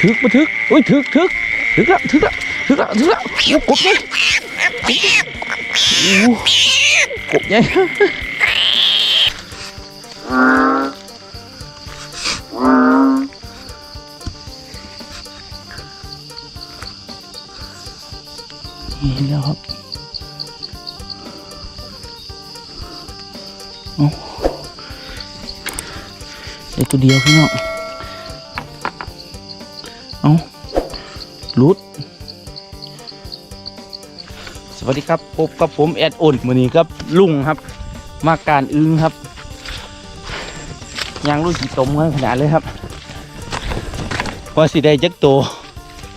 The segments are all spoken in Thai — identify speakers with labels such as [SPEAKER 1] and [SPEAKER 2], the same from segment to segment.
[SPEAKER 1] ถึกมาถึกอุ้ยถึกถึกถึกแล้วถึกแล้วถึกแล้วถึ ดีครับพบกับผมแอดโอนมือนี้ครับลุงครับ มาการอึ้งครับยางรุ่นสีตมกันขนาดเลยครับว่าสิได้จักโต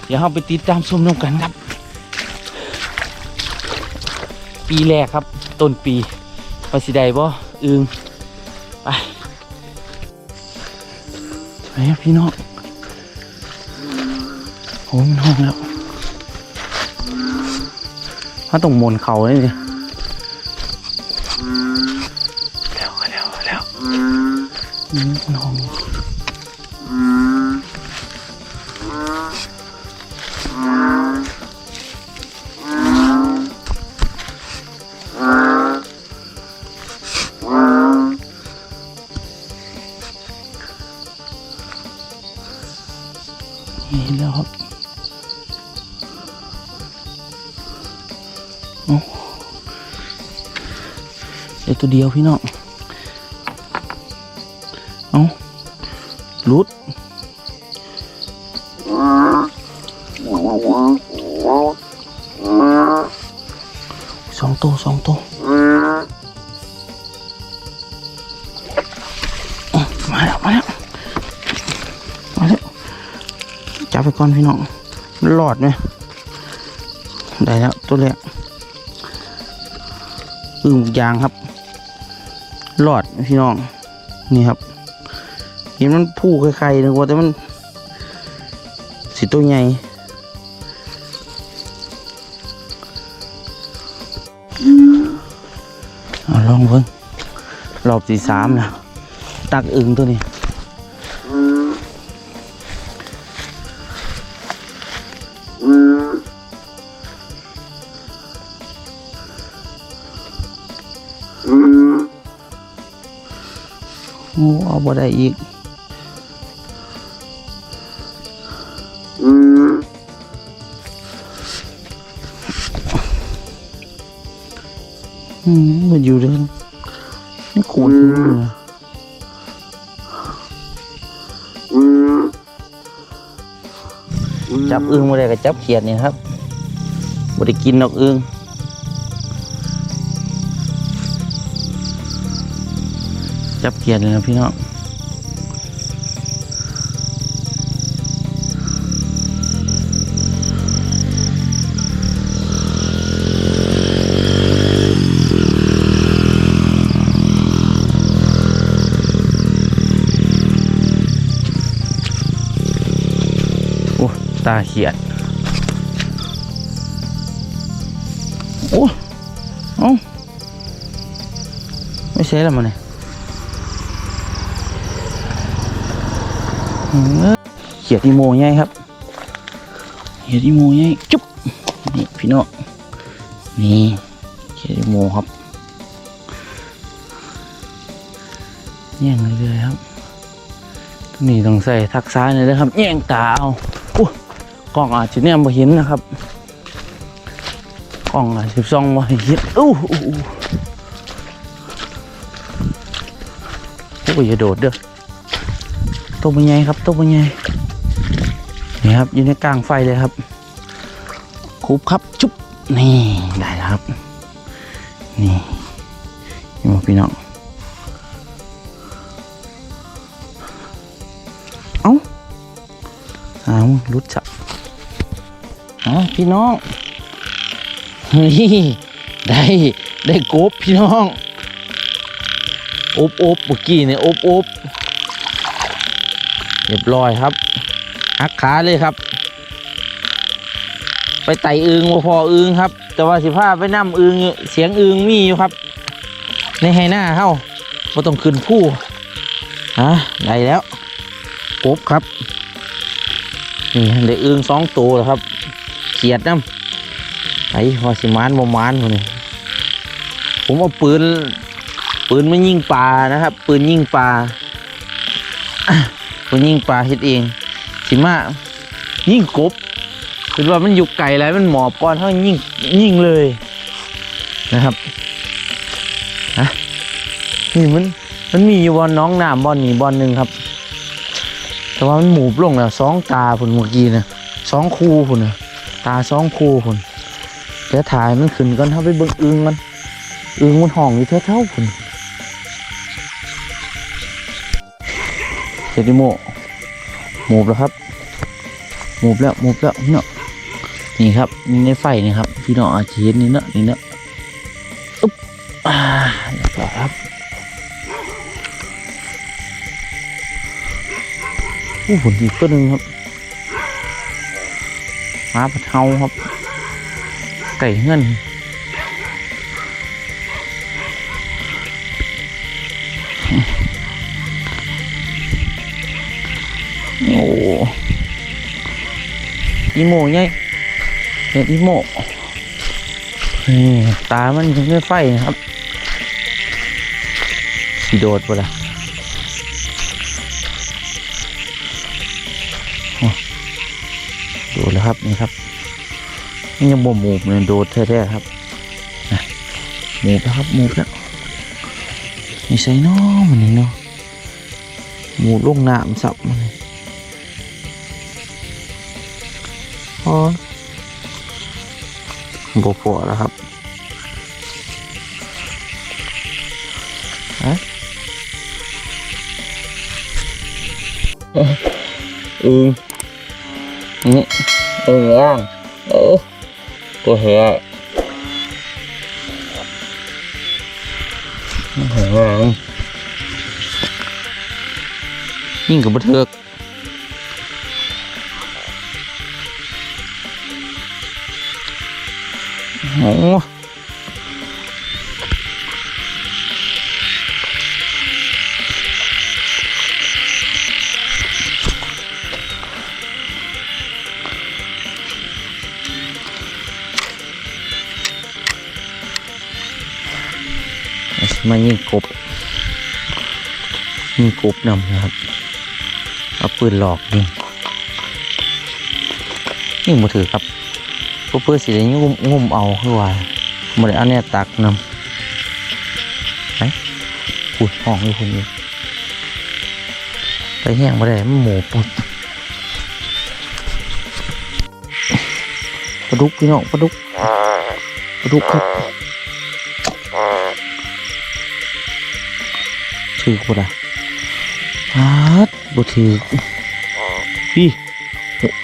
[SPEAKER 1] เดี๋ยวเราไปติดตามชมน้ำกันครับ ปีแรกครับต้นปีว่าสิได้บ่อึ้งไปไปครับพี่น้องโอ้ยมันห้องแล้ว ถ้าตรงมนเขาเลยเนี่ยแล้วแล้วแล้วอืมมันห้อง เดียวพี่น้อง เอาลุดสองตัวสองตัวมาแล้วมาแล้วมาแล้วจับไปก่อนพี่น้องมันหลอดไหมได้แล้วตัวแรกอึ่งยางครับ หลอดพี่น้อง นี่ครับ เห็นมันผู้ใครๆนึกว่าแต่มันสีตัวใหญ่เอาลองเพิ่งรอบที่สามนะตักอึงตัวนี้ โอ้เอาบ่ได้อีก อืมมันอยู่เดินนี่ขูดอยู่เนี่ยจับอึ้งมาได้ก็จับเขียดนี่ครับบ่ได้กินนกอึ้ง จับเขียดเลยนะพี่น้องโอ้ตาเขียด โอ้ เอ้าไม่ใช่แล้วมันเนี่ย เขียดอีโมใหญ่ครับเขียดอีโมใหญ่จุ๊บนี่พี่น้องนี่เขียดอีโมครับแย่งเรื่อยครับนี่ต้องใส่ทักษะหน่อยนะครับแย่งตาเอาอู้กล้องอาจจะเนี่ยมาเห็นนะครับกล้องอาจจะส่องมาเห็นอู้อู้อู้ยอย่าโดดเด้อ ตัวเป็นไงครับตัวเป็นไงนี่ครับอยู่ในกลางไฟเลยครับคุบครับจุ๊บนี่ได้แล้วครับ นี่นี่มาพี่น้องเอ้าเอารุดจับเอาพี่น้องเฮ้ยได้ได้กบพี่น้องอบอบเมื่อกี้เนี่ยอบอบ เรียบร้อยครับหักขาเลยครับ ไปไต่อึงบ่พออึงครับ แต่ว่าสิพาไปนั่อึงอยู่เสียงอึงมีอยู่ครับ ในให้หน้าเฮ้าบ่ต้องขึ้นผู้ฮะได้แล้วกบครับนี่ได้อึงสองตัวแล้วครับเขียดน้ำไอ้พอสิมานบ่มานคนนี้ผมเอาปืนปืนมายิงปลานะครับ ปืนยิงปลา ปืนยิงปลาเฮ็ดเอง สิมายิงกบคือว่ามันอยู่ไกลแล้วมันหมอบก่อนเท่ายิงยิงเลยนะครับฮะนี่มันมันมีอยู่บอนน้องน้ำบอนนี่บอนหนึ่งครับ แต่ว่ามันหมูบลงแล้วสองตาผุนเมื่อกี้นะสองคูผุนนะตาสองคูผุนเดี๋ยวถ่ายมันขึ้นก่อนถ้าไปเบิ่งอึงมันอึงมันห้องอยู่เท่าๆผุน จดิโมหมูบแล้วครับหมูบแล้วหมูบแล้วเนาะนี่ครับนี่ในไฟนี่ครับ พี่น้องอาจจะเห็นนี่เนาะนี่เนาะอุ๊บอ่าเรียบร้อยครับโอ้โหอีกตัวหนึ่งครับมาผัดเทาครับไก่เงิน อ้อีโมไงเห็นอีโมนี่ตามันยังไม่ไฟนะครับสีโดดไปละดูแล้วครับนี่ครับนี่ยังบ่หมูบเลยโดดแท้ๆครับนะหมูบแล้วครับหมูบแล้วนี่ใส่น้อมันนี่เนาะหมูลงน้ำสับมัน นี่พอบ่พอแล้วครับฮะอือนี่เออว่างเออตัวเหี้ยเหี้ยยิ่งกับบัเทือก โอ้มายิงกบยิงกบนำนะครับ เอาปืนหลอกยิงยิงมาถือครับ เพื่อเพื่อสิได้งุ่มงุ่มเอาคือว่าบ่ได้เอาเนี่ยตักนำไปพูดห้องอยู่คนนี้ไปแห้งมาได้มันหมูปุดปลาดุกพี่น้องปลาดุกปลาดุกครับถือกูละฮัดบ่ถือพี่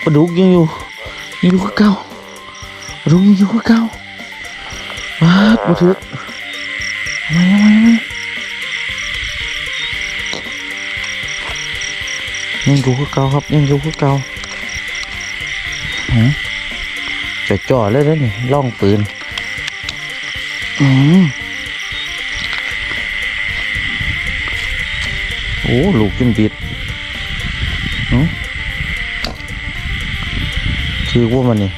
[SPEAKER 1] ปลาดุกยังอยู่ยังอยู่คือเก่า ดุกยังอยู่คือเก่าฮัดบ่ถือทำไมทำไมทำไมยังอยู่คือเก่าครับยังอยู่คือเก่าจะจ่อเลยแล้วนี่ล่องปืน อืมโอ้ลูกจนบิดเนาะชื่อว่ามันนี่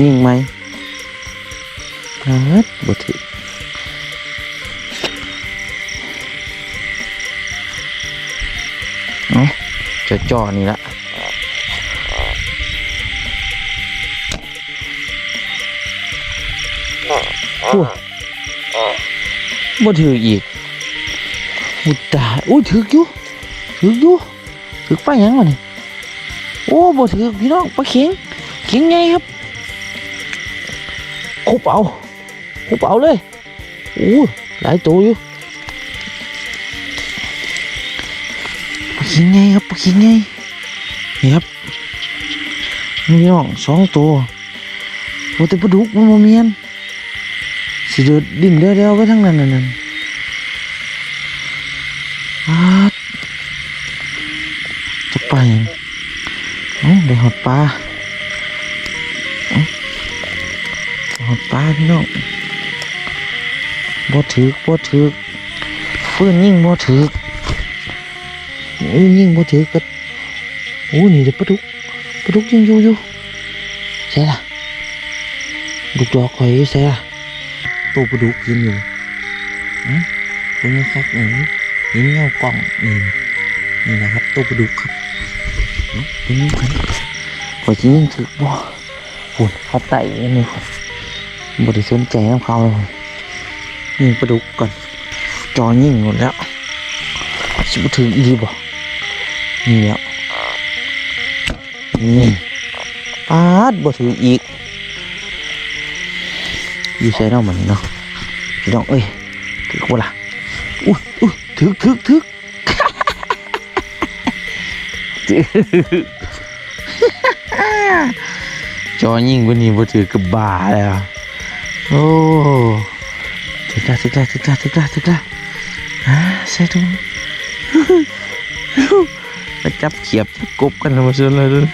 [SPEAKER 1] ยิงไหมฮัดบ่ถือเนาะจะจ่อนี่ละทั่วบ่ถืออีกอุยตายอุ้ยถืออยู่ถืออยู่ถือไปยังวะนี่โอ้บ่ถือพี่น้องปลาเข็งเข็งไงครับ คุบเอาคุบเอาเลยโอ้หลายตัวอยู่ปลาเข็งไงครับปลาเข็งไงนี่ครับนี่พี่น้องสองตัวโอ้แต่ปลาดุกมันบ่เมียนสิเดือดดิ่นเดียวเดียวไปทั้งนั้นนั่นนั่นอาดจะไปยังเอ้าได้หอดปลาเอ้าได้หอดปลาาพี่น้องบ่ถือบ่ถือฟืนยิ่งบ่ถือกเอ้ยยิ่งบ่ถือก็โอ้นี่เดี๋ยวปลาดุกปลาดุกยังอยู่อยู่ใช่ล่ะลูกดอกข่อยใช่ล่ะตัวปลาดุกยืนอยู่อืมตัวนี้ครับอืมนี่เงากล่องนี่นี่นะครับตัวปลาดุกครับเอ้าตัวนี้ครับข่อยจะยิ่งถือบ่หุ่นเขาไต่อันนี่ครับ บ่ได้สนใจน้ำเขาเลยยิงปลาดุกก่อนจอยิ่งหมดแล้วชิบถึงอีบ่นี่แล้วนี่ปาดบ่ถืออีก อยู่ใส่เนาะมันเนาะพี่น้องเอ้ยถือบ่ล่ะอุ้ยอุ้ยถือถือถือถือจอยิ่งวันนี้บ่ถือกับบาแล้ว โอ้ถึกแล้วถึกแล้วถึกแล้วถึกแล้วถึกแล้วอ่าใส่ถุงไปจับเขียบกบกันมาเชิญเลยด้วย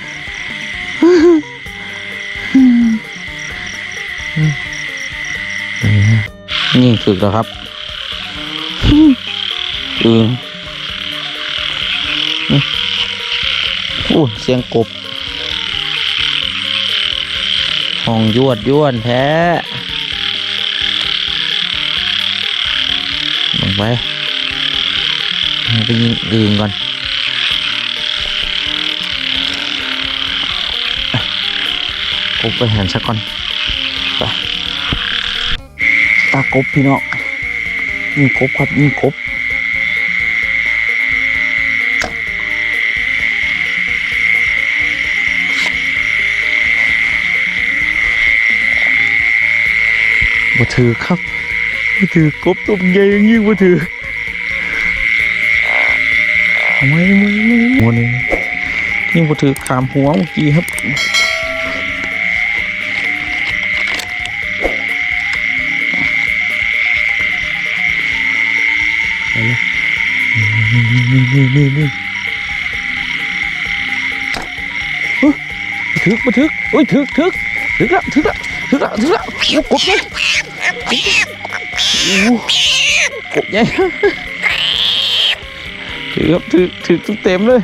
[SPEAKER 1] นี่ถึกแล้วครับอึงโอ้เสียงกบห้องยวดย้วนแท้ ไปไปยิงอึงก่อนกบไปหันสักก่อนไปตากบพี่น้องยิงกบครับยิงกบบ่ถือครับ บ่ถือกบตัวใหญ่ยังยิงบ่ถือทำไมมึงมึงโมนี่ยิงบ่ถือขามหัวเมื่อกี้ครับนี่นี่นี่นี่ถึกมาถึกโอ้ยถึกถึกถึกล้วถึกล้วถึกล้วถึกล้วโอ้กบใหญ่ กบใหญ่ถึกครับถึกถึกทุกเต็มเลย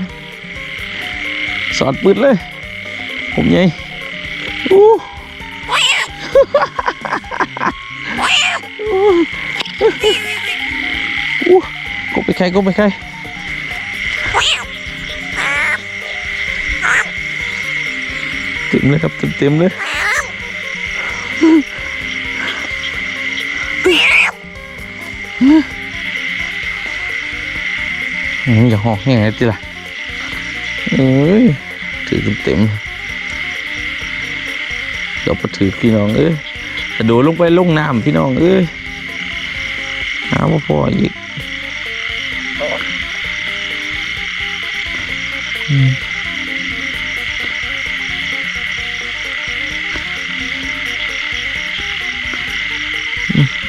[SPEAKER 1] สอดปืนเลยกบใหญ่อ้โอ้กบไปใครกบไปใครเต็มเลยครับเต็มเต็มเลย อืมอย่าหอกแห้งไงติล่ะเอ้ยถือเต็มเต็มเดี๋ยวไปถือพี่น้องเอ้ยกระโดดลงไปลงน้ำพี่น้องเอ้ยหาว่าพออีก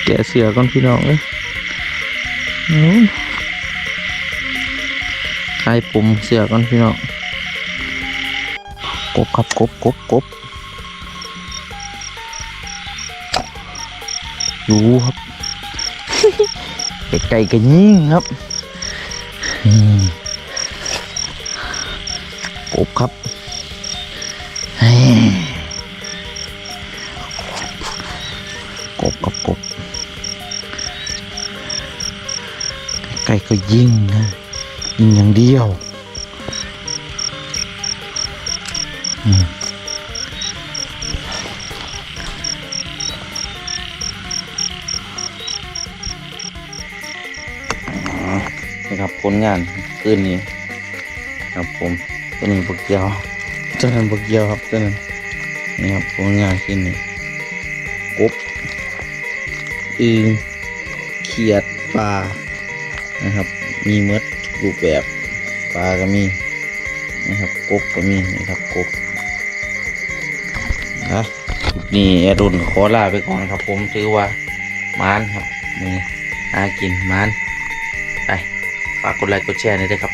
[SPEAKER 1] แกะเสือก่อนพี่น้องเอ้ย คลายปุ่มเสือก่อนพี่น้องกบครับกบกบกบอยู่ครับไก่ๆกันยิ่งครับกบครับ ก็ยิงนะยิงอย่างเดียวนะครับผลงานคืนนี้ครับผมตัวนี้บักเกียวตัวนั้นบกเกียวครับตัวนั้นนี่ครับผลงานขึ้นนี่กบอึงเขียดปลา นะครับ มีเมดรูปแบบปลาก็มีนะครับกบก็มีนะครับกบนะคลิปนี่แอดุนขอลาไปก่อนครับ ผมถือว่ามานครับนี่อากินมานไปฝากกดไลค์กดแชร์หน่อยด้วยครับ